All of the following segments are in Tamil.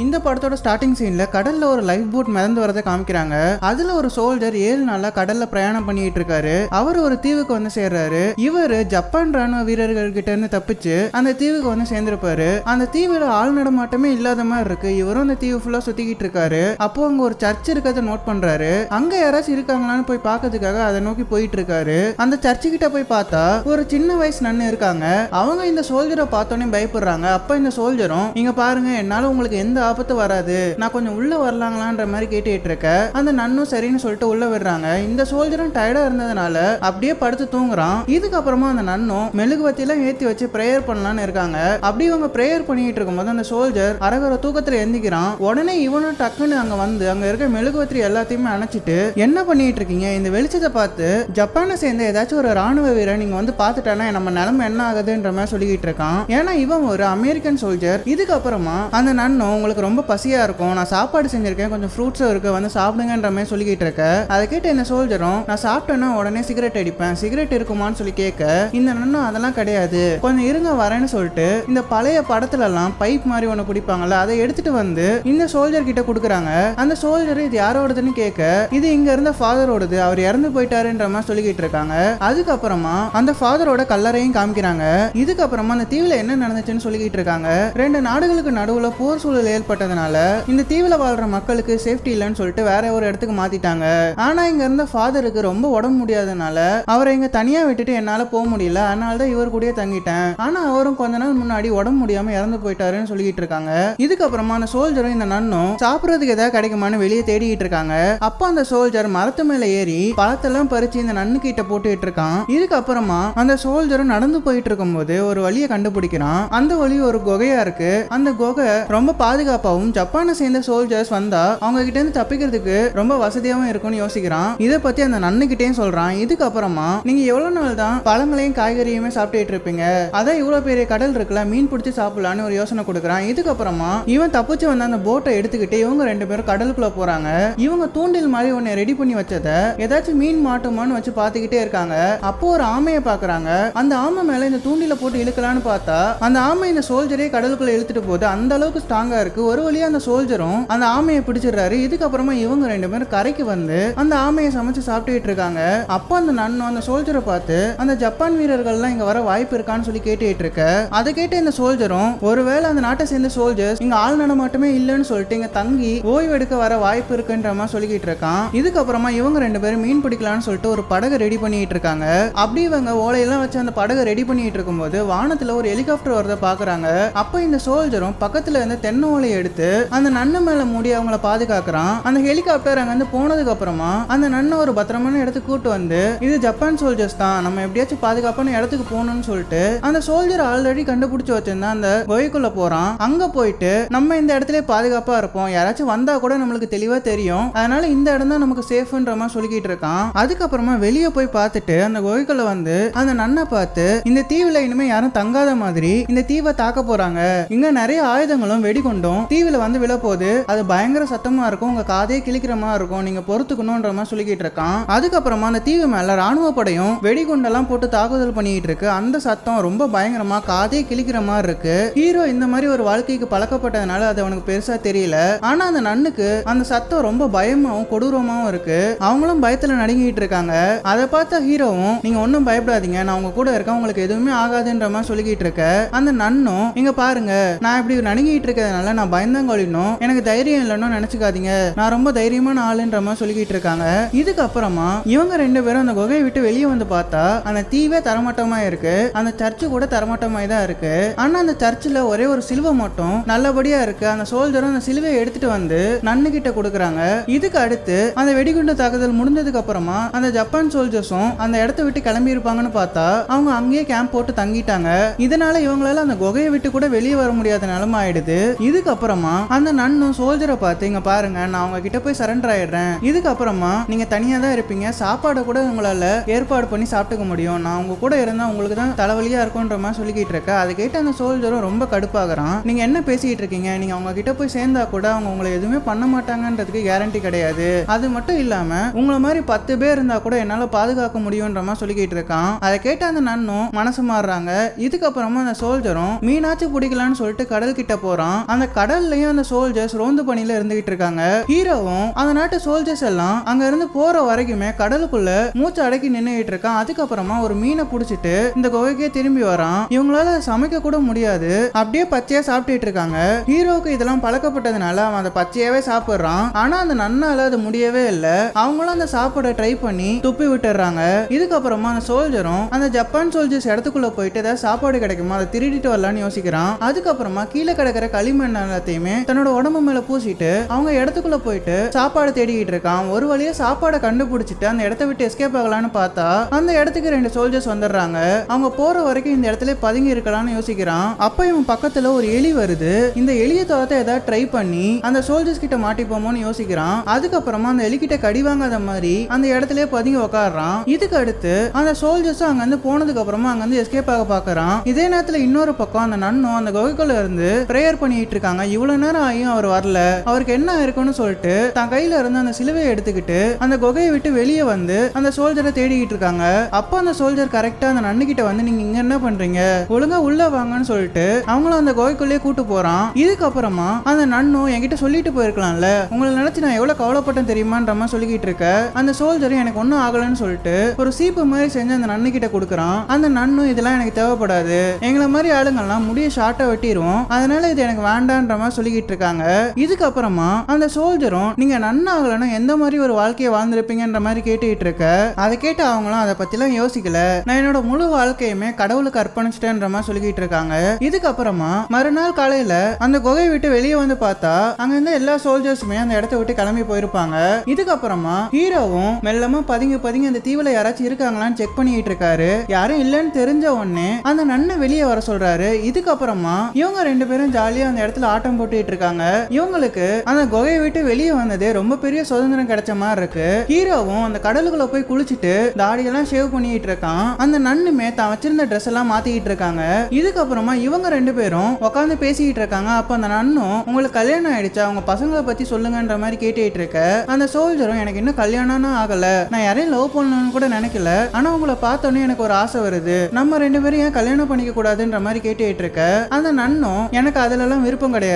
இந்த படத்தோட ஸ்டார்டிங் சீன்ல கடல்ல ஒரு லைஃப் போட் மிதந்து வரதை காமிக்கிறாங்க. அதுல ஒரு சோல்ஜர் ஏழு நாளா கடல்ல பிரயாணம் பண்ணிட்டு இருக்காரு. அவர் ஒரு தீவுக்கு வந்து சேர்றாரு. இவரு ஜப்பான் ராணுவ வீரர்கள் கிட்ட இருந்து தப்பிச்சு அந்த தீவுக்கு வந்து சேர்ந்திருப்பாரு. அந்த தீவுல ஆள் நடமாட்டமே இல்லாத மாதிரி இருக்கு. இவரும் அந்த தீவு ஃபுல்லா சுத்திக்கிட்டு இருக்காரு. அப்போ அங்க ஒரு சர்ச் இருக்கிறத நோட் பண்றாரு. அங்க யாராச்சும் இருக்காங்களான்னு போய் பாக்கிறதுக்காக அதை நோக்கி போயிட்டு இருக்காரு. அந்த சர்ச்சு கிட்ட போய் பார்த்தா ஒரு சின்ன வயசு நன்னு இருக்காங்க. அவங்க இந்த சோல்ஜரை பார்த்தோன்னே பயப்படுறாங்க. அப்ப இந்த சோல்ஜரும் இங்க பாருங்க என்னால உங்களுக்கு எந்த ஆபத்து வராது. நான் கொஞ்சம் உள்ள வரலாங்களான்ற மாதிரி கேட்டுட்டு இருக்க அந்த நன்னும் சரின்னு சொல்லிட்டு உள்ள விடுறாங்க. இந்த சோல்ஜரும் டயர்டா இருந்ததுனால அப்படியே படுத்து தூங்குறான். இதுக்கப்புறமா அந்த நன்னும் மெழுகுவத்தி எல்லாம் ஏத்தி வச்சு ப்ரேயர் பண்ணலாம்னு இருக்காங்க. அப்படி இவங்க ப்ரேயர் பண்ணிட்டு இருக்கும்போது அந்த சோல்ஜர் அரகர தூக்கத்துல எந்திக்கிறான். உடனே இவனும் டக்குன்னு அங்க வந்து அங்க இருக்க மெழுகுவத்திரி எல்லாத்தையுமே அணைச்சிட்டு என்ன பண்ணிட்டு இருக்கீங்க இந்த வெளிச்சத்தை பார்த்து ஜப்பானை சேர்ந்த ஏதாச்சும் ஒரு ராணுவ வீரர் நீங்க வந்து பார்த்துட்டானா? நம்ம நிலைமை என்ன ஆகுதுன்ற மாதிரி சொல்லிக்கிட்டு இருக்கான். ஏன்னா இவன் ஒரு அமெரிக்கன் சோல்ஜர். இதுக்கப்புறமா அந்த நன்னும் உங்களுக்கு ரொம்ப பசியா இருக்கும். நான் சாப்பாடு செஞ்சிருக்கேன். கொஞ்சம் ஃப்ரூட்ஸும் இருக்கு. வந்து சாப்பிடுங்கன்ற மாதிரி சொல்லிக்கிட்டு இருக்க. அதை கேட்டு என்ன சோல்ஜரும் நான் சாப்பிட்டேன்னா உடனே சிகரெட் அடிப்பேன். சிகரெட் இருக்குமான்னு சொல்லி கேட்க இந்த நன்னும் அதெல்லாம் கிடையாது. கொஞ்சம் இருங்க வரேன்னு சொல்லிட்டு இந்த பழைய படத்துல எல்லாம் பைப் மாதிரி ஒன்று குடிப்பாங்கல்ல அதை எடுத்துட்டு வந்து இந்த சோல்ஜர் கிட்ட கொடுக்குறாங்க. அந்த சோல்ஜர் இது யாரோடதுன்னு கேட்க இது இங்க இருந்த ஃபாதரோடது அவர் இறந்து போயிட்டாருன்ற மாதிரி சொல்லிக்கிட்டு இருக்காங்க. அதுக்கப்புறமா அந்த ஃபாதரோட கல்லறையும் காமிக்கிறாங்க. இதுக்கப்புறமா அந்த தீவுல என்ன நடந்துச்சுன்னு சொல்லிக்கிட்டு இருக்காங்க. ரெண்டு நாடுகளுக்கு நடுவுல போர் சூழல் ஏற்பட்டதுனால இந்த தீவுல வாழ்ற மக்களுக்கு சேஃப்டி இல்லைன்னு சொல்லிட்டு வேற ஒரு இடத்துக்கு மாத்திட்டாங்க. ஆனா இங்க இருந்த ஃபாதருக்கு ரொம்ப உடம்பு முடியாதனால அவரை இங்க தனியா விட்டுட்டு என்னால போக முடியல. அதனால தான் இவர் கூடயே தங்கிட்டேன். ஆனா அவரும் கொஞ்ச நாள் முன்னாடி உடம்பு முடியாம இறந்து போயிட்டாருன்னு சொல்லிட்டு இருக்காங்க. இதுக்கப்புறமா அந்த சோல்ஜரும் இந்த நன்னும் சாப்பிடறதுக்கு ஏதாவது கிடைக்குமான்னு வெளியே தேடிட்டு இருக்காங்க. அப்ப அந்த சோல்ஜர் மரத்து மேல ஏறி பழத்தெல்லாம் பறிச்சு இந்த நன்னு கிட்ட போட்டுட்டு இருக்கான். இதுக்கப்புறமா அந்த சோல்ஜரும் நடந்து போயிட்டு இருக்கும்போது ஒரு வழியை கண்டுபிடிக்கிறான். அந்த வழி ஒரு குகையா இருக்கு. அந்த குகை ரொம்ப பாதுகாப்பு பாதுகாப்பாகவும் ஜப்பானை சேர்ந்த சோல்ஜர்ஸ் வந்தா அவங்க கிட்ட இருந்து தப்பிக்கிறதுக்கு ரொம்ப வசதியாகவும் இருக்கும்னு யோசிக்கிறான். இதை பத்தி அந்த நன்னுகிட்டயும் சொல்றான். இதுக்கப்புறமா நீங்க எவ்வளவு நாள் தான் பழங்களையும் காய்கறியுமே சாப்பிட்டுட்டு இருப்பீங்க? அதான் இவ்வளவு பெரிய கடல் இருக்குல்ல மீன் பிடிச்சி சாப்பிடலான்னு ஒரு யோசனை கொடுக்குறான். இதுக்கப்புறமா இவன் தப்பிச்சு வந்த அந்த போட்டை எடுத்துக்கிட்டு இவங்க ரெண்டு பேரும் கடலுக்குள்ள போறாங்க. இவங்க தூண்டில் மாதிரி ஒன்னு ரெடி பண்ணி வச்சத ஏதாச்சும் மீன் மாட்டுமான்னு வச்சு பாத்துக்கிட்டே இருக்காங்க. அப்போ ஒரு ஆமையை பாக்குறாங்க. அந்த ஆமை மேல இந்த தூண்டில போட்டு இழுக்கலான்னு பார்த்தா அந்த ஆமை இந்த சோல்ஜரே கடலுக்குள்ள இழுத்துட்டு போகுது அந்த அளவுக்கு ஸ்ட்ராங்கா இருக்கு. ஒரு வழியா அந்த சோல்ஜரும் அந்த ஆமையை பிடிச்சிடுறாரு. இதுக்கப்புறமா இவங்க ரெண்டு பேரும் கரைக்கு வந்து அந்த ஆமையை சமைச்சு சாப்பிட்டுட்டு இருக்காங்க. அப்போ அந்த நன்னும் அந்த சோல்ஜரை பார்த்து அந்த ஜப்பான் வீரர்கள்லாம் இங்க வர வாய்ப்பு இருக்கான்னு சொல்லி கேட்டுட்டு இருக்க. அதை கேட்டு இந்த சோல்ஜரும் ஒருவேளை அந்த நாட்டை சேர்ந்த சோல்ஜர்ஸ் இங்க ஆள் நடமாட்டமே இல்லைன்னு சொல்லிட்டு இங்க தங்கி ஓய்வு எடுக்க வர வாய்ப்பு இருக்குன்ற மாதிரி சொல்லிக்கிட்டு இருக்கான். இதுக்கப்புறமா இவங்க ரெண்டு பேரும் மீன் பிடிக்கலாம்னு சொல்லிட்டு ஒரு படகு ரெடி பண்ணிட்டு இருக்காங்க. அப்படி இவங்க ஓலையெல்லாம் வச்சு அந்த படகை ரெடி பண்ணிட்டு இருக்கும்போது வானத்துல ஒரு ஹெலிகாப்டர் வரத பாக்குறாங்க. அப்ப இந்த சோல்ஜரும் பக்கத்துல இருந்த ஓலை ஹெலிகாப்டரை எடுத்து அந்த நன்னு மேல மூடி அவங்கள பாதுகாக்கிறான். அந்த ஹெலிகாப்டர் அங்க வந்து போனதுக்கு அப்புறமா அந்த நன்னை ஒரு பத்திரமான இடத்துக்கு கூட்டு வந்து இது ஜப்பான் சோல்ஜர்ஸ் தான் நம்ம எப்படியாச்சும் பாதுகாப்பான இடத்துக்கு போகணும்னு சொல்லிட்டு அந்த சோல்ஜர் ஆல்ரெடி கண்டுபிடிச்சு வச்சிருந்தா அந்த குகைக்குள்ள போறான். அங்க போயிட்டு நம்ம இந்த இடத்துல பாதுகாப்பா இருப்போம். யாராச்சும் வந்தா கூட நம்மளுக்கு தெளிவா தெரியும். அதனால இந்த இடம் தான் நமக்கு சேஃப்ன்ற மாதிரி சொல்லிக்கிட்டு இருக்கான். அதுக்கப்புறமா வெளியே போய் பார்த்துட்டு அந்த குகைக்குள்ள வந்து அந்த நன்னை பார்த்து இந்த தீவுல இனிமே யாரும் தங்காத மாதிரி இந்த தீவை தாக்க போறாங்க. இங்க நிறைய ஆயுதங்களும் வெடிகுண்டும் தீவுல வந்து விழப்போகுது அது பயங்கர சத்தமா இருக்கும் உங்க காதே கிழிக்கிற மாதிரி இருக்கும் நீங்க பொறுத்துக்கணும்ன்ற மாதிரி சொல்லிக்கிட்டு இருக்கான். அதுக்கப்புறமா அந்த தீவு மேல ராணுவ படையும் வெடிகுண்டெல்லாம் போட்டு தாக்குதல் பண்ணிட்டு இருக்கு. அந்த சத்தம் ரொம்ப பயங்கரமா காதே கிழிக்கிற மாதிரி இருக்கு. ஹீரோ இந்த மாதிரி ஒரு வாழ்க்கைக்கு பழக்கப்பட்டதுனால அது அவனுக்கு பெருசா தெரியல. ஆனா அந்த நன்னுக்கு அந்த சத்தம் ரொம்ப பயமாவும் கொடூரமாவும் இருக்கு. அவங்களும் பயத்துல நடுங்கிட்டு இருக்காங்க. அதை பார்த்த ஹீரோவும் நீங்க ஒன்றும் பயப்படாதீங்க. நான் உங்க கூட இருக்கேன். உங்களுக்கு எதுவுமே ஆகாதுன்ற மாதிரி சொல்லிக்கிட்டு இருக்க. அந்த நன்னும் இங்க பாருங்க. நான் இப்படி நடுங்கிட்டு இருக்கிறதுனால நான் பயந்தங்கொழினும் எனக்கு தைரியம் இல்லைன்னு நினைச்சுக்காதீங்க. நான் ரொம்ப தைரியமான ஆளுன்ற மாதிரி சொல்லிக்கிட்டு இருக்காங்க. இதுக்கப்புறமா இவங்க ரெண்டு பேரும் அந்த குகையை விட்டு வெளியே வந்து பார்த்தா அந்த தீவே தரமட்டமா இருக்கு. அந்த சர்ச்சு கூட தரமட்டமாய் தான் இருக்கு. ஆனா அந்த சர்ச்சில் ஒரே ஒரு சிலுவை மட்டும் நல்லபடியா இருக்கு. அந்த சோல்ஜரும் அந்த சிலுவையை எடுத்துட்டு வந்து நன்னு கிட்ட கொடுக்குறாங்க. இதுக்கு அடுத்து அந்த வெடிகுண்டு தாக்குதல் முடிஞ்சதுக்கு அப்புறமா அந்த ஜப்பான் சோல்ஜர்ஸும் அந்த இடத்த விட்டு கிளம்பி இருப்பாங்கன்னு பார்த்தா அவங்க அங்கேயே கேம்ப் போட்டு தங்கிட்டாங்க. இதனால இவங்களால அந்த குகையை விட்டு கூட வெளியே வர முடியாத நிலைமை ஆயிடுது. இதுக்கப்புறம் அப்புறமா அந்த நன்னும் சோல்ஜரை பார்த்து இங்க பாருங்க நான் அவங்க கிட்ட போய் சரண்டர் ஆயிடுறேன். இதுக்கப்புறமா நீங்க தனியா தான் இருப்பீங்க. சாப்பாடை கூட உங்களால ஏற்பாடு பண்ணி சாப்பிட்டுக்க முடியும். நான் உங்க கூட இருந்தா உங்களுக்கு தான் தலைவலியா இருக்கும்ன்ற மாதிரி சொல்லிக்கிட்டு இருக்க அதை கேட்டு அந்த சோல்ஜரும் ரொம்ப கடுப்பாகிறான். நீங்க என்ன பேசிக்கிட்டு இருக்கீங்க? நீங்க அவங்க கிட்ட போய் சேர்ந்தா கூட அவங்க உங்களை எதுவுமே பண்ண மாட்டாங்கன்றதுக்கு கேரண்டி கிடையாது. அது மட்டும் இல்லாம உங்களை மாதிரி பத்து பேர் இருந்தா கூட என்னால பாதுகாக்க முடியும்ன்ற மாதிரி சொல்லிக்கிட்டு இருக்கான். அதை கேட்டு அந்த நன்னும் மனசு மாறுறாங்க. இதுக்கப்புறமா அந்த சோல்ஜரும் மீனாச்சும் பிடிக்கலான்னு சொல்லிட்டு கடல் கிட்ட போறான். அந்த கடல் கடல்லையும் அந்த சோல்ஜர்ஸ் ரோந்து பணியில இருந்துகிட்டு இருக்காங்க. ஹீரோவும் அந்த நாட்டு சோல்ஜர்ஸ் எல்லாம் அங்க இருந்து போற வரைக்குமே கடலுக்குள்ள மூச்சு அடக்கி நின்றுகிட்டு இருக்கான். அதுக்கப்புறமா ஒரு மீனை பிடிச்சிட்டு இந்த குகைக்கே திரும்பி வரான். இவங்களால சமைக்க கூட முடியாது. அப்படியே பச்சையா சாப்பிட்டுட்டு இருக்காங்க. ஹீரோவுக்கு இதெல்லாம் பழக்கப்பட்டதுனால அவன் அதை பச்சையாவே சாப்பிடுறான். ஆனா அந்த நன்னால அது முடியவே இல்லை. அவங்களும் அந்த சாப்பாடை ட்ரை பண்ணி துப்பி விட்டுறாங்க இதுக்கப்புறமா அந்த சோல்ஜரும் அந்த ஜப்பான் சோல்ஜர்ஸ் இடத்துக்குள்ள போயிட்டு ஏதாவது சாப்பாடு கிடைக்குமா அதை திருடிட்டு வரலான்னு யோசிக்கிறான். அதுக்கப்புறமா கீழே கிடக்கிற களிமண்ணால எல்லாத்தையுமே தன்னோட உடம்பு மேல பூசிட்டு அவங்க இடத்துக்குள்ள போயிட்டு சாப்பாடு தேடிக்கிட்டு இருக்கான். ஒரு வழியா சாப்பாடை கண்டுபிடிச்சிட்டு அந்த இடத்த விட்டு எஸ்கேப் ஆகலான்னு பார்த்தா அந்த இடத்துக்கு ரெண்டு சோல்ஜர்ஸ் வந்துடுறாங்க. அவங்க போற வரைக்கும் இந்த இடத்துல பதுங்கி இருக்கலாம்னு யோசிக்கிறான். அப்ப இவன் பக்கத்துல ஒரு எலி வருது. இந்த எலியை துரத்த ஏதாவது ட்ரை பண்ணி அந்த சோல்ஜர்ஸ் கிட்ட மாட்டிப்போமோன்னு யோசிக்கிறான். அதுக்கப்புறமா அந்த எலிக்கிட்ட கடி வாங்காத மாதிரி அந்த இடத்துல பதுங்கி உட்காடுறான் இதுக்கு அடுத்து அந்த சோல்ஜர்ஸும் அங்க இருந்து போனதுக்கு அப்புறமா அங்க இருந்து எஸ்கேப் ஆக பாக்குறான் இதே நேரத்துல இன்னொரு பக்கம் அந்த நன்னும் அந்த குகைக்குள்ள இருந்து பிரேயர் பண்ணிட்டு இருக்காங்க. இவ்வளவு நேரம் ஆகியும் அவர் வரல. அவருக்கு என்ன இருக்குன்னு சொல்லிட்டு தான் கையில இருந்து அந்த சிலுவையை எடுத்துக்கிட்டு அந்த குகையை விட்டு வெளியே வந்து அந்த சோல்ஜரை தேடிக்கிட்டு இருக்காங்க. அப்ப அந்த சோல்ஜர் கரெக்டா அந்த நன்னு கிட்ட வந்து நீங்க இங்க என்ன பண்றீங்க? ஒழுங்கா உள்ள வாங்கன்னு சொல்லிட்டு அவங்களும் அந்த குகைக்குள்ளேயே கூட்டு போறான். இதுக்கப்புறமா அந்த நன்னும் என்கிட்ட சொல்லிட்டு போயிருக்கலாம்ல. உங்களை நினைச்சு நான் எவ்வளவு கவலைப்பட்டேன் தெரியுமான்ற மாதிரி சொல்லிக்கிட்டு இருக்க. அந்த சோல்ஜர் எனக்கு ஒன்றும் ஆகலைன்னு சொல்லிட்டு ஒரு சீப்பு மாதிரி செஞ்சு அந்த நன்னு கிட்ட கொடுக்குறான். அந்த நன்னும் இதெல்லாம் எனக்கு தேவைப்படாது. எங்களை மாதிரி ஆளுங்கள்லாம் முடிய ஷார்ட்டா வெட்டிடுவோம் அதனால இது எனக்கு வேண்டான்ற மாதிரி சொல்லிக்கிட்டு இருக்காங்க. இதுக்கப்புறமா அந்த சோல்ஜரும் நீங்க நன்னாகலன்னா எந்த மாதிரி ஒரு வாழ்க்கையை வாழ்ந்திருப்பீங்கன்ற மாதிரி கேட்டுக்கிட்டு இருக்க? அதை கேட்டு அவங்களும் அதை பத்திலாம் யோசிக்கல. நான் என்னோட முழு வாழ்க்கையுமே கடவுளுக்கு அர்ப்பணிச்சிட்டேன்ற மாதிரி சொல்லிக்கிட்டு இருக்காங்க. இதுக்கப்புறமா மறுநாள் காலையில அந்த குகையை விட்டு வெளியே வந்து பார்த்தா அங்க இருந்த எல்லா சோல்ஜர்ஸுமே அந்த இடத்த விட்டு கிளம்பி போயிருப்பாங்க. இதுக்கப்புறமா ஹீரோவும் மெல்லமா பதுங்கி பதுங்கி அந்த தீவுல யாராச்சும் இருக்காங்களான்னு செக் பண்ணிட்டு இருக்காரு. யாரும் இல்லைன்னு தெரிஞ்ச உடனே அந்த நன்னை வெளியே வர சொல்றாரு. இதுக்கப்புறமா இவங்க ரெண்டு பேரும் ஜாலியா அந்த இடத்துல ஆட்டம் போட்டுட்டு இருக்காங்க. இவங்களுக்கு அந்த குகையை விட்டு வெளியே வந்ததே ரொம்ப பெரிய சுதந்திரம் கிடைச்ச மாதிரி இருக்கு. ஹீரோவும் அந்த கடலுக்குள்ள போய் குளிச்சுட்டு தாடியெல்லாம் ஷேவ் பண்ணிட்டு இருக்கான். அந்த நன்னுமே தான் வச்சிருந்த ட்ரெஸ் எல்லாம் மாத்திக்கிட்டு இருக்காங்க. இதுக்கப்புறமா இவங்க ரெண்டு பேரும் உட்காந்து பேசிக்கிட்டு இருக்காங்க. அப்ப அந்த நன்னும் உங்களுக்கு கல்யாணம் ஆயிடுச்சா? அவங்க பசங்களை பத்தி சொல்லுங்கன்ற மாதிரி கேட்டுட்டு இருக்க. அந்த சோல்ஜரும் எனக்கு இன்னும் கல்யாணம்னா ஆகல. நான் யாரையும் லவ் பண்ணணும்னு கூட நினைக்கல. ஆனா உங்களை பார்த்தோன்னே எனக்கு ஒரு ஆசை வருது. நம்ம ரெண்டு பேரும் ஏன் கல்யாணம் பண்ணிக்க கூடாதுன்ற மாதிரி கேட்டுட்டு இருக்க? அந்த நன்னும் எனக்கு அதுல எல்லாம் விருப்பம் கிடையாது.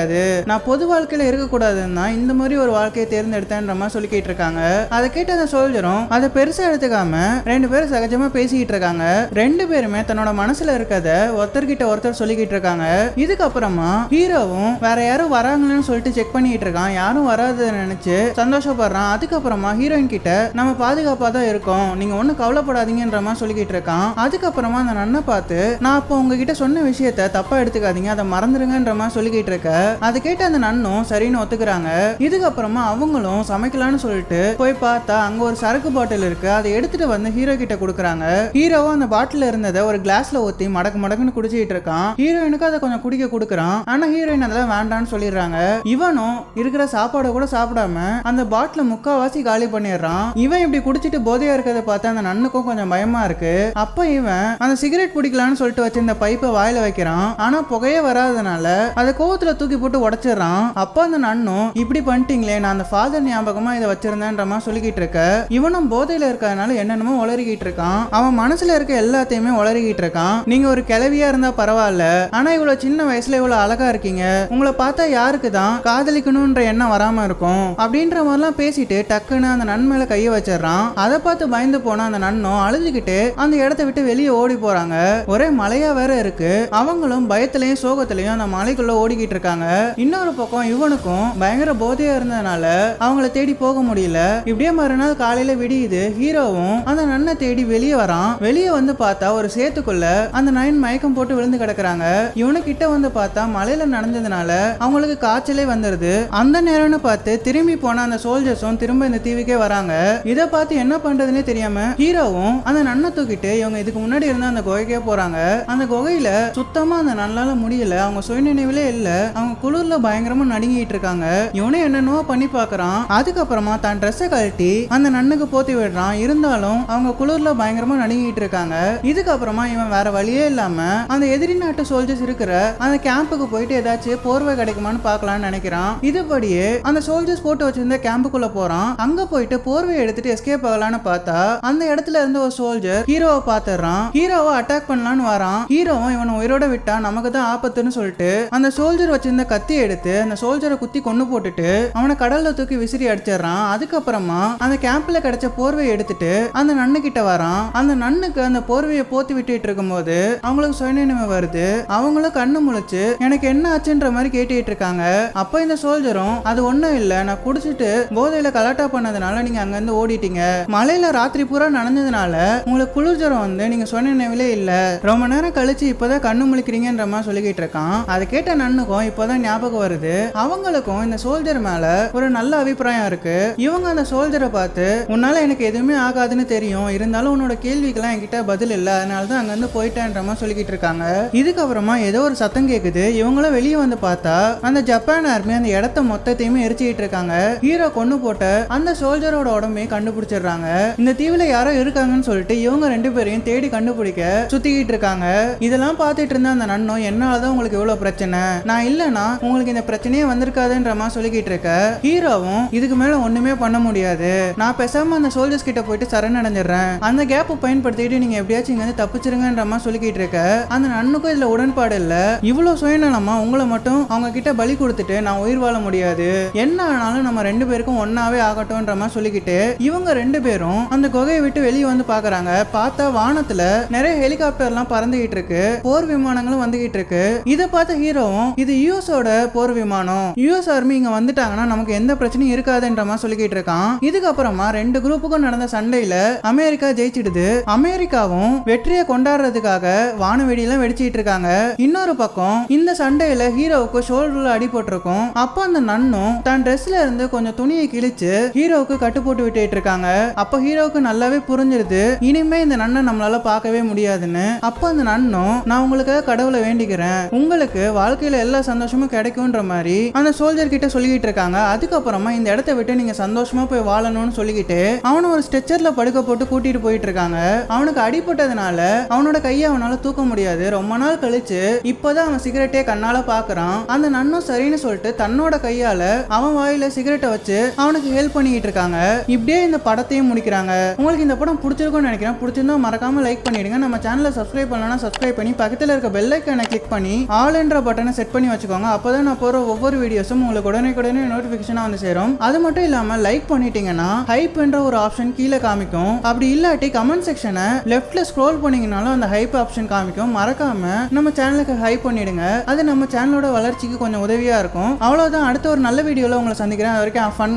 நான் பொது வாழ்க்கையில இருக்கக்கூடாதுன்னா இந்த மாதிரி ஒரு வாழ்க்கையை தேர்ந்தெடுத்தேன்ற மாதிரி சொல்லிக்கிட்டு இருக்காங்க. அதை கேட்ட அந்த சோல்ஜரும் அதை பெருசா எடுத்துக்காம ரெண்டு பேரும் சகஜமா பேசிக்கிட்டு இருக்காங்க. ரெண்டு பேருமே தன்னோட மனசுல இருக்கத ஒருத்தர்கிட்ட ஒருத்தர் சொல்லிக்கிட்டு இருக்காங்க. இதுக்கப்புறமா ஹீரோவும் வேற யாரும் வராங்களேன்னு சொல்லிட்டு செக் பண்ணிட்டு இருக்கான். யாரும் வராததை நினைச்சு சந்தோஷப்படுறான். அதுக்கப்புறமா ஹீரோயின் கிட்ட நம்ம பாதுகாப்பா தான் இருக்கோம். நீங்க ஒன்றும் கவலைப்படாதீங்கன்ற மாதிரி சொல்லிக்கிட்டு இருக்கான். அதுக்கப்புறமா அந்த நன்னை பார்த்து நான் அப்போ உங்ககிட்ட சொன்ன விஷயத்த தப்பா எடுத்துக்காதீங்க. அதை மறந்துருங்கன்ற மாதிரி சொல்லிக்கிட்டு இருக்க. அதை கேட்டு அந்த நன்னும் சரின்னு ஒத்துக்கிறாங்க. இதுக்கப்புறமா அவங்களும் சமைக்கலாம்னு சொல்லிட்டு போய் பார்த்தா அங்க ஒரு சரக்கு பாட்டில் இருக்கு. அதை எடுத்துட்டு வந்து ஹீரோ கிட்ட கொடுக்குறாங்க. ஹீரோவும் அந்த பாட்டில் இருந்ததை ஒரு கிளாஸ்ல ஊத்தி மடக்கு மடக்குன்னு குடிச்சிட்டு இருக்கான். ஹீரோயினுக்கு அதை கொஞ்சம் குடிக்க கொடுக்குறான். ஆனா ஹீரோயின் அதெல்லாம் வேண்டாம்னு சொல்லிடுறாங்க. இவனும் இருக்கிற சாப்பாடை கூட சாப்பிடாம அந்த பாட்டில முக்காவாசி காலி பண்ணிடுறான். இவன் இப்படி குடிச்சிட்டு போதையா இருக்கிறத பார்த்து அந்த நன்னுக்கும் கொஞ்சம் பயமா இருக்கு. அப்ப இவன் அந்த சிகரெட் குடிக்கலாம்னு சொல்லிட்டு வச்சிருந்த பைப்பை வாயில வைக்கிறான். ஆனா புகையே வராதனால அதை கோவத்துல தூக்கி போட்டு உடச்சிடறான். அப்போ அந்த நன்னும் இப்படி பண்ணிட்டீங்களே நான் அந்த ஃபாதர் ஞாபகமா இதை வச்சிருந்தேன்ற மாதிரி சொல்லிக்கிட்டு இருக்க. இவனும் போதையில இருக்கிறதுனால என்னென்னமோ உளறிக்கிட்டு இருக்கான். அவன் மனசுல இருக்க எல்லாத்தையுமே உளறிக்கிட்டு இருக்கான். நீங்க ஒரு கிளவியா இருந்தா பரவாயில்ல. ஆனா இவ்வளவு சின்ன வயசுல இவ்வளவு அழகா இருக்கீங்க. உங்களை பார்த்தா யாருக்கு தான் காதலிக்கணும்ன்ற எண்ணம் வராம இருக்கும். அப்படின்ற மாதிரிலாம் பேசிட்டு டக்குன்னு அந்த நன் மேல கைய வச்சிடுறான். அதை பார்த்து பயந்து போன அந்த நன்னும் அழுதுகிட்டு அந்த இடத்த விட்டு வெளியே ஓடி போறாங்க. ஒரே மலையா வேற இருக்கு. அவங்களும் பயத்திலையும் சோகத்திலையும் அந்த மலைக்குள்ள ஓடிக்கிட்டு இருக்காங்க. இன்னொரு பக்கம் இவனுக்கும் பயங்கர போதையா இருந்ததுனால அவங்கள தேடி போக முடியல. இப்படியே மறுநாள் காலையில விடியுது ஹீரோவும் அந்த நன்னை தேடி வெளியே வரான். வெளியே வந்து பார்த்தா ஒரு சேத்துக்குள்ள அந்த நயன் மயக்கம் போட்டு விழுந்து கிடக்குறாங்க. இவனு கிட்ட வந்து பார்த்தா மலையில நடந்ததுனால அவங்களுக்கு காய்ச்சலே வந்துருது. அந்த நேரம்னு பார்த்து திரும்பி போன அந்த சோல்ஜர்ஸும் திரும்ப இந்த தீவுக்கே வராங்க. இதை பார்த்து என்ன பண்றதுன்னே தெரியாம ஹீரோவும் அந்த நன்னை தூக்கிட்டு இவங்க இதுக்கு முன்னாடி இருந்த அந்த குகைக்கே போறாங்க. அந்த குகையில சுத்தமா அந்த நல்லால முடியல. அவங்க சுயநினைவிலே இல்ல. அவங்க குளிர்ல பயங்கரமா நடுங்கிட்டு இருக்காங்க இவனும் என்னென்னோ பண்ணி பாக்குறான். அதுக்கப்புறமா தான் ட்ரெஸ்ஸை கழட்டி அந்த நன்னுக்கு போத்தி விடுறான். இருந்தாலும் அவங்க குளிர்ல பயங்கரமா நடுங்கிட்டு இருக்காங்க இதுக்கப்புறமா இவன் வேற வழியே இல்லாம அந்த எதிரி நாட்டு சோல்ஜர்ஸ் இருக்கிற அந்த கேம்புக்கு போயிட்டு ஏதாச்சும் போர்வை கிடைக்குமான்னு பார்க்கலாம்னு நினைக்கிறான். இதுபடியே அந்த சோல்ஜர்ஸ் போட்டு வச்சிருந்த கேம்புக்குள்ள போறான். அங்க போயிட்டு போர்வை எடுத்துட்டு எஸ்கேப் ஆகலான்னு பார்த்தா அந்த இடத்துல இருந்த ஒரு சோல்ஜர் ஹீரோவை பாத்துறான் ஹீரோவை அட்டாக் பண்ணலான்னு வரான். ஹீரோவும் இவனை உயிரோட விட்டா நமக்கு தான் ஆபத்துன்னு சொல்லிட்டு அந்த சோல்ஜர் வச்சிருந்த இருந்த கத்தி எடுத்து அந்த சோல்ஜரை குத்தி கொண்டு போட்டுட்டு அவனை கடல்ல தூக்கி விசிறி அடிச்சிடுறான். அதுக்கப்புறமா அந்த கேம்ப்ல கிடைச்ச போர்வையை எடுத்துட்டு அந்த நன்னு கிட்ட வரான். அந்த நன்னுக்கு அந்த போர்வையை போத்தி விட்டுட்டு இருக்கும்போது அவங்களுக்கு சுயநினைவு வருது. அவங்களும் கண்ணு முழிச்சு எனக்கு என்ன ஆச்சுன்ற மாதிரி கேட்டுட்டு இருக்காங்க. அப்ப இந்த சோல்ஜரும் அது ஒண்ணும் இல்ல. நான் குடிச்சிட்டு போதையில கலாட்டா பண்ணதுனால நீங்க அங்க இருந்து ஓடிட்டீங்க. மலையில ராத்திரி பூரா நடந்ததுனால உங்களுக்கு குளிர்ஜரம் வந்து நீங்க சொன்ன நினைவிலே இல்ல. ரொம்ப நேரம் கழிச்சு இப்பதான் கண்ணு முழிக்கிறீங்கன்ற மாதிரி சொல்லிக்கிட்டு இருக்கான். அதை கேட்ட நன்னுக்கும் அப்பதான் ஞாபகம் வருது. அவங்களுக்கும் இந்த சோல்ஜர் மேல ஒரு நல்ல அபிப்பிராயம் இருக்கு. இவங்க அந்த சோல்ஜரை பார்த்து உன்னால எனக்கு எதுவுமே ஆகாதுன்னு தெரியும். இருந்தாலும் உன்னோட கேள்விக்கெல்லாம் என்கிட்ட பதில் இல்ல. அதனால தான் அங்க இருந்து போயிட்டேன்ற மாதிரி சொல்லிக்கிட்டு இருக்காங்க. இதுக்கப்புறமா ஏதோ ஒரு சத்தம் கேக்குது. இவங்களும் வெளியே வந்து பார்த்தா அந்த ஜப்பான் ஆர்மி அந்த இடத்த மொத்தத்தையுமே எரிச்சுக்கிட்டு இருக்காங்க. ஹீரோ கொண்டு போட்ட அந்த சோல்ஜரோட உடம்பையும் கண்டுபிடிச்சிடுறாங்க. இந்த தீவுல யாரோ இருக்காங்கன்னு சொல்லிட்டு இவங்க ரெண்டு பேரையும் தேடி கண்டுபிடிக்க சுத்திக்கிட்டு இருக்காங்க. இதெல்லாம் பார்த்துட்டு இருந்த அந்த நன்னும் என்னாலதான் உங்களுக்கு எவ்வளவு பிரச்சனை? நான் இல்லைன்னா உங்களுக்கு இந்த பிரச்சனையே வந்திருக்காதுன்ற மாதிரி சொல்லிக்கிட்டு இருக்க. ஹீரோவும் இதுக்கு மேல ஒண்ணுமே பண்ண முடியாது. நான் பேசாம அந்த சோல்ஜர்ஸ் கிட்ட போயிட்டு சரணடைஞ்சிடுறேன். அந்த கேப்பை பயன்படுத்திட்டு நீங்க எப்படியாச்சும் இங்க வந்து தப்பிச்சிருங்கன்ற மாதிரி சொல்லிக்கிட்டு இருக்க. அந்த நன்னுக்கும் இதுல உடன்பாடு இல்ல. இவ்வளவு சுயநலமா உங்களை மட்டும் அவங்க கிட்ட பலி கொடுத்துட்டு நான் உயிர் வாழ முடியாது. என்ன ஆனாலும் நம்ம ரெண்டு பேருக்கும் ஒன்னாவே ஆகட்டும்ன்ற மாதிரி சொல்லிக்கிட்டு இவங்க ரெண்டு பேரும் அந்த குகையை விட்டு வெளியே வந்து பாக்குறாங்க. பார்த்தா வானத்துல நிறைய ஹெலிகாப்டர் எல்லாம் பறந்துகிட்டு இருக்கு. போர் விமானங்களும் வந்துகிட்டு இருக்கு. இதை பார்த்த ஹீரோவும் இது யூஎஸோட போர் விமானம் யூஎஸ் ஆர்மி இங்க வந்துட்டாங்கன்னா நமக்கு எந்த பிரச்சனையும் இருக்காதுன்ற மாதிரி சொல்லிக்கிட்டு இருக்கான். இதுக்கப்புறமா ரெண்டு குரூப்புக்கும் நடந்த சண்டையில அமெரிக்கா ஜெயிச்சிடுது. அமெரிக்காவும் வெற்றியை கொண்டாடுறதுக்காக வானவெடியெல்லாம் வெடிச்சிட்டு இருக்காங்க. இன்னொரு பக்கம் இந்த சண்டையில ஹீரோவுக்கு ஷோல்டர்ல அடி போட்டிருக்கும். அப்போ அந்த நன்னும் தன் ட்ரெஸ்ல இருந்து கொஞ்சம் துணியை கிழிச்சு ஹீரோவுக்கு கட்டு போட்டு விட்டுட்டு இருக்காங்க. அப்போ ஹீரோவுக்கு நல்லாவே புரிஞ்சிருது. இனிமே இந்த நன்னை நம்மளால பார்க்கவே முடியாதுன்னு. அப்போ அந்த நன்னும் நான் உங்களுக்கு கடவுளை வேண்டிக்கிறேன். உங்களுக்கு வாழ்க்கையில எல்லா சந்தோஷம் சந்தோஷமும் கிடைக்கும்ன்ற மாதிரி அந்த சோல்ஜர் கிட்ட சொல்லிக்கிட்டு இருக்காங்க. அதுக்கப்புறமா இந்த இடத்த விட்டு நீங்க சந்தோஷமா போய் வாழணும்னு சொல்லிக்கிட்டு அவனை ஒரு ஸ்ட்ரெச்சர்ல படுக்க போட்டு கூட்டிட்டு போயிட்டு இருக்காங்க. அவனுக்கு அடிபட்டதுனால அவனோட கையை அவனால தூக்க முடியாது. ரொம்ப நாள் கழிச்சு இப்போதான் அவன் சிகரெட்டே கண்ணால பாக்குறான். அந்த நன்னும் சரின்னு சொல்லிட்டு தன்னோட கையால அவன் வாயில சிகரெட்டை வச்சு அவனுக்கு ஹெல்ப் பண்ணிக்கிட்டு இருக்காங்க. இப்படியே இந்த படத்தையும் முடிக்கிறாங்க. உங்களுக்கு இந்த படம் பிடிச்சிருக்கும்னு நினைக்கிறேன். பிடிச்சிருந்தா மறக்காம லைக் பண்ணிடுங்க. நம்ம சேனலை சப்ஸ்கிரைப் பண்ணலன்னா சப்ஸ்கிரைப் பண்ணி பக்கத்தில் இருக்க பெல் ஐக்கனை கிளிக் பண்ணி ஆல் என்ற பட்டனை செட் பண்ணி வச்சுக்கோங்க. அப்பதான் நான் போகிற ஒவ்வொரு வீடியோஸும் உங்களுக்கு உடனே உடனே நோட்டிஃபிகேஷனாக வந்து சேரும். அது மட்டும் இல்லாமல் லைக் பண்ணிட்டீங்கன்னா ஹைப் என்ற ஒரு ஆப்ஷன் கீழே காமிக்கும். அப்படி இல்லாட்டி கமெண்ட் செக்ஷனை லெஃப்ட்ல ஸ்க்ரோல் பண்ணீங்கனாலும் அந்த ஹைப் ஆப்ஷன் காமிக்கும். மறக்காம நம்ம சேனலுக்கு ஹைப் பண்ணிடுங்க. அது நம்ம சேனலோட வளர்ச்சிக்கு கொஞ்சம் உதவியாக இருக்கும். அவ்வளோதான் அடுத்த ஒரு நல்ல வீடியோவில் உங்களை சந்திக்கிறேன். அது வரைக்கும் ஃபன்